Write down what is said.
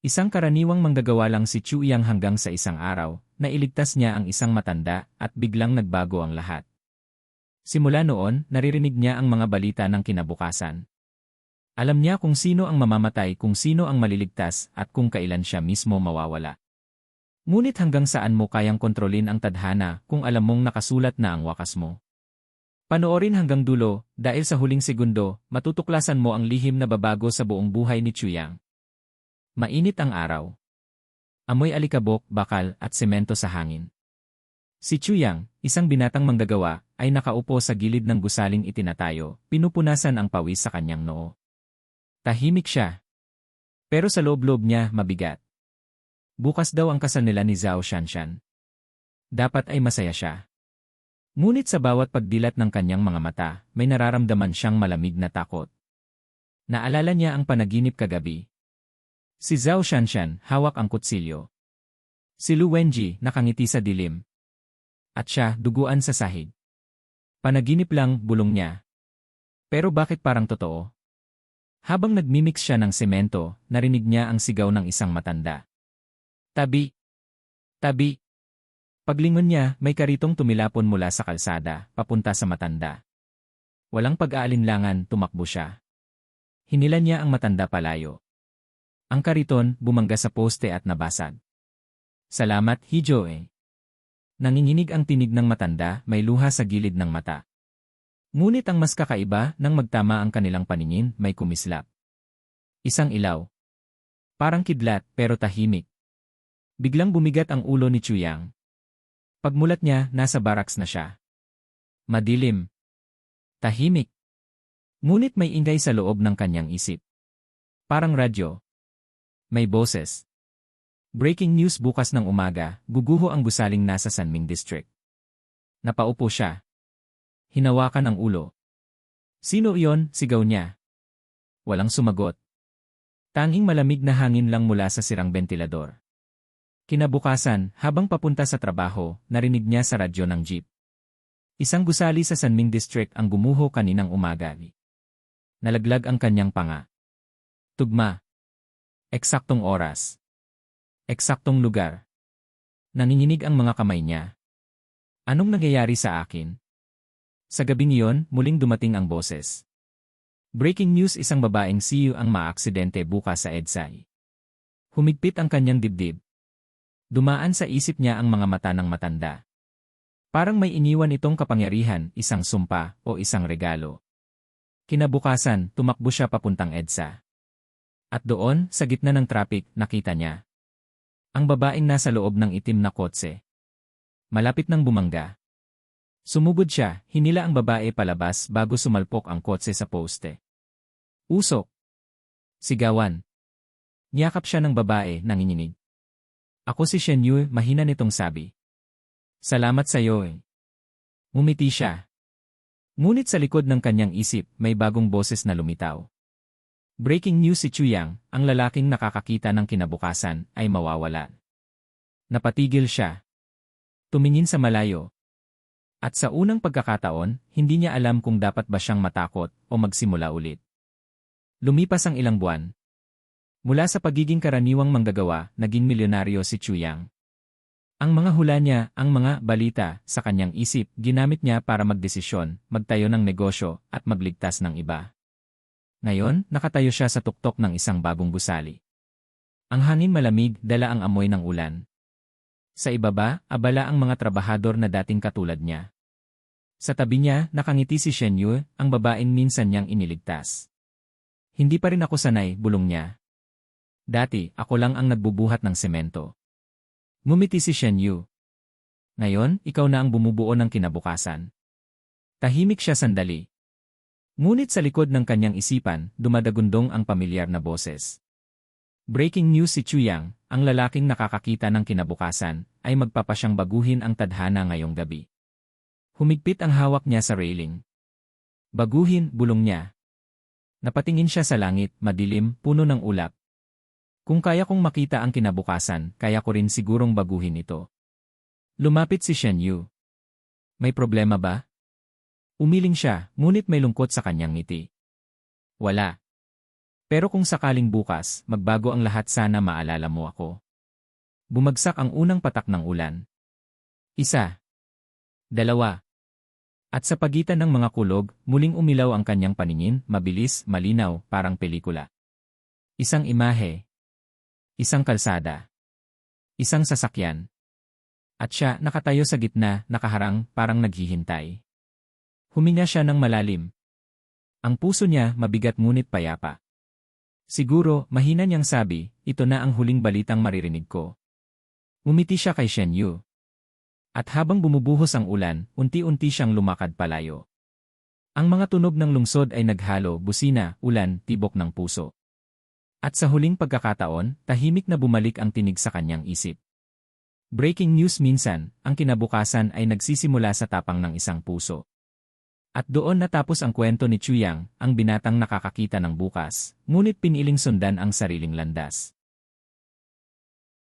Isang karaniwang manggagawa lang si Chu Yang hanggang sa isang araw, na iligtas niya ang isang matanda at biglang nagbago ang lahat. Simula noon, naririnig niya ang mga balita ng kinabukasan. Alam niya kung sino ang mamamatay, kung sino ang maliligtas, at kung kailan siya mismo mawawala. Ngunit hanggang saan mo kayang kontrolin ang tadhana kung alam mong nakasulat na ang wakas mo? Panoorin hanggang dulo, dahil sa huling segundo, matutuklasan mo ang lihim na babago sa buong buhay ni Chuyang. Mainit ang araw. Amoy alikabok, bakal, at semento sa hangin. Si Chuyang, isang binatang manggagawa, ay nakaupo sa gilid ng gusaling itinatayo, pinupunasan ang pawis sa kanyang noo. Tahimik siya. Pero sa loob-loob niya, mabigat. Bukas daw ang kasal nila ni Zhao Shanshan. Dapat ay masaya siya. Ngunit sa bawat pagdilat ng kanyang mga mata, may nararamdaman siyang malamig na takot. Naalala niya ang panaginip kagabi, Si Zhao Shanshan, hawak ang kutsilyo. Si Lu Wenji, nakangiti sa dilim. At siya, duguan sa sahig. Panaginip lang, bulong niya. Pero bakit parang totoo? Habang nagmimix siya ng semento, narinig niya ang sigaw ng isang matanda. Tabi! Tabi! Paglingon niya, may karitong tumilapon mula sa kalsada, papunta sa matanda. Walang pag-aalinlangan, tumakbo siya. Hinilan niya ang matanda palayo. Ang kariton bumangga sa poste at nabasag. Salamat, Hijoe. Nanginginig ang tinig ng matanda, may luha sa gilid ng mata. Ngunit ang mas kakaiba, nang magtama ang kanilang paningin, may kumislap. Isang ilaw. Parang kidlat, pero tahimik. Biglang bumigat ang ulo ni Chuyang. Pagmulat niya, nasa baraks na siya. Madilim. Tahimik. Ngunit may ingay sa loob ng kanyang isip. Parang radyo. May boses. Breaking news bukas ng umaga, guguho ang gusaling nasa Sanming District. Napaupo siya. Hinawakan ang ulo. Sino iyon? Sigaw niya. Walang sumagot. Tanging malamig na hangin lang mula sa sirang ventilador. Kinabukasan, habang papunta sa trabaho, narinig niya sa radyo ng jeep. Isang gusali sa Sanming District ang gumuho kaninang umaga. Nalaglag ang kanyang panga. Tugma. Eksaktong oras. Eksaktong lugar. Nanginginig ang mga kamay niya. Anong nangyayari sa akin? Sa gabing iyon, muling dumating ang boses. Breaking news isang babaeng CEO ang maaksidente bukas sa EDSAI. Humigpit ang kanyang dibdib. Dumaan sa isip niya ang mga mata ng matanda. Parang may iniwan itong kapangyarihan, isang sumpa, o isang regalo. Kinabukasan, tumakbo siya papuntang EDSA. At doon, sa gitna ng traffic, nakita niya. Ang babaeng nasa loob ng itim na kotse. Malapit nang bumangga. Sumugod siya, hinila ang babae palabas bago sumalpok ang kotse sa poste. Usok. Sigawan. Niyakap siya ng babae, nanginginig. Ako si Shen Yu, mahina nitong sabi. Salamat sa iyo eh. Ngumiti siya. Ngunit sa likod ng kanyang isip, may bagong boses na lumitaw. Breaking news si Chuyang, ang lalaking nakakakita ng kinabukasan, ay mawawala. Napatigil siya. Tumingin sa malayo. At sa unang pagkakataon, hindi niya alam kung dapat ba siyang matakot o magsimula ulit. Lumipas ang ilang buwan. Mula sa pagiging karaniwang manggagawa, naging milyonaryo si Chuyang. Ang mga hula niya, ang mga balita, sa kanyang isip, ginamit niya para magdesisyon, magtayo ng negosyo, at magligtas ng iba. Ngayon, nakatayo siya sa tuktok ng isang bagong gusali. Ang hangin malamig, dala ang amoy ng ulan. Sa ibaba, abala ang mga trabahador na dating katulad niya. Sa tabi niya, nakangiti si Shen Yu, ang babaeng minsan niyang iniligtas. Hindi pa rin ako sanay, bulong niya. Dati, ako lang ang nagbubuhat ng semento. Ngumiti si Shen Yu. Ngayon, ikaw na ang bumubuo ng kinabukasan. Tahimik siya sandali, Ngunit sa likod ng kanyang isipan, dumadagundong ang pamilyar na boses. Breaking news si Chuyang, ang lalaking nakakakita ng kinabukasan, ay magpapasyang baguhin ang tadhana ngayong gabi. Humigpit ang hawak niya sa railing. Baguhin, bulong niya. Napatingin siya sa langit, madilim, puno ng ulap. Kung kaya kong makita ang kinabukasan, kaya ko rin sigurong baguhin ito. Lumapit si Shen Yu. May problema ba? Umiling siya, ngunit may lungkot sa kanyang ngiti. Wala. Pero kung sakaling bukas, magbago ang lahat sana maalala mo ako. Bumagsak ang unang patak ng ulan. Isa. Dalawa. At sa pagitan ng mga kulog, muling umilaw ang kanyang paningin, mabilis, malinaw, parang pelikula. Isang imahe. Isang kalsada. Isang sasakyan. At siya nakatayo sa gitna, nakaharang, parang naghihintay. Huminga siya ng malalim. Ang puso niya mabigat ngunit payapa. Siguro, mahina niyang sabi, ito na ang huling balitang maririnig ko. Umiti siya kay Shen Yu. At habang bumubuhos ang ulan, unti-unti siyang lumakad palayo. Ang mga tunog ng lungsod ay naghalo, busina, ulan, tibok ng puso. At sa huling pagkakataon, tahimik na bumalik ang tinig sa kanyang isip. Breaking news minsan, ang kinabukasan ay nagsisimula sa tapang ng isang puso. At doon natapos ang kwento ni Chuyang, ang binatang nakakakita ng bukas, ngunit piniling sundan ang sariling landas.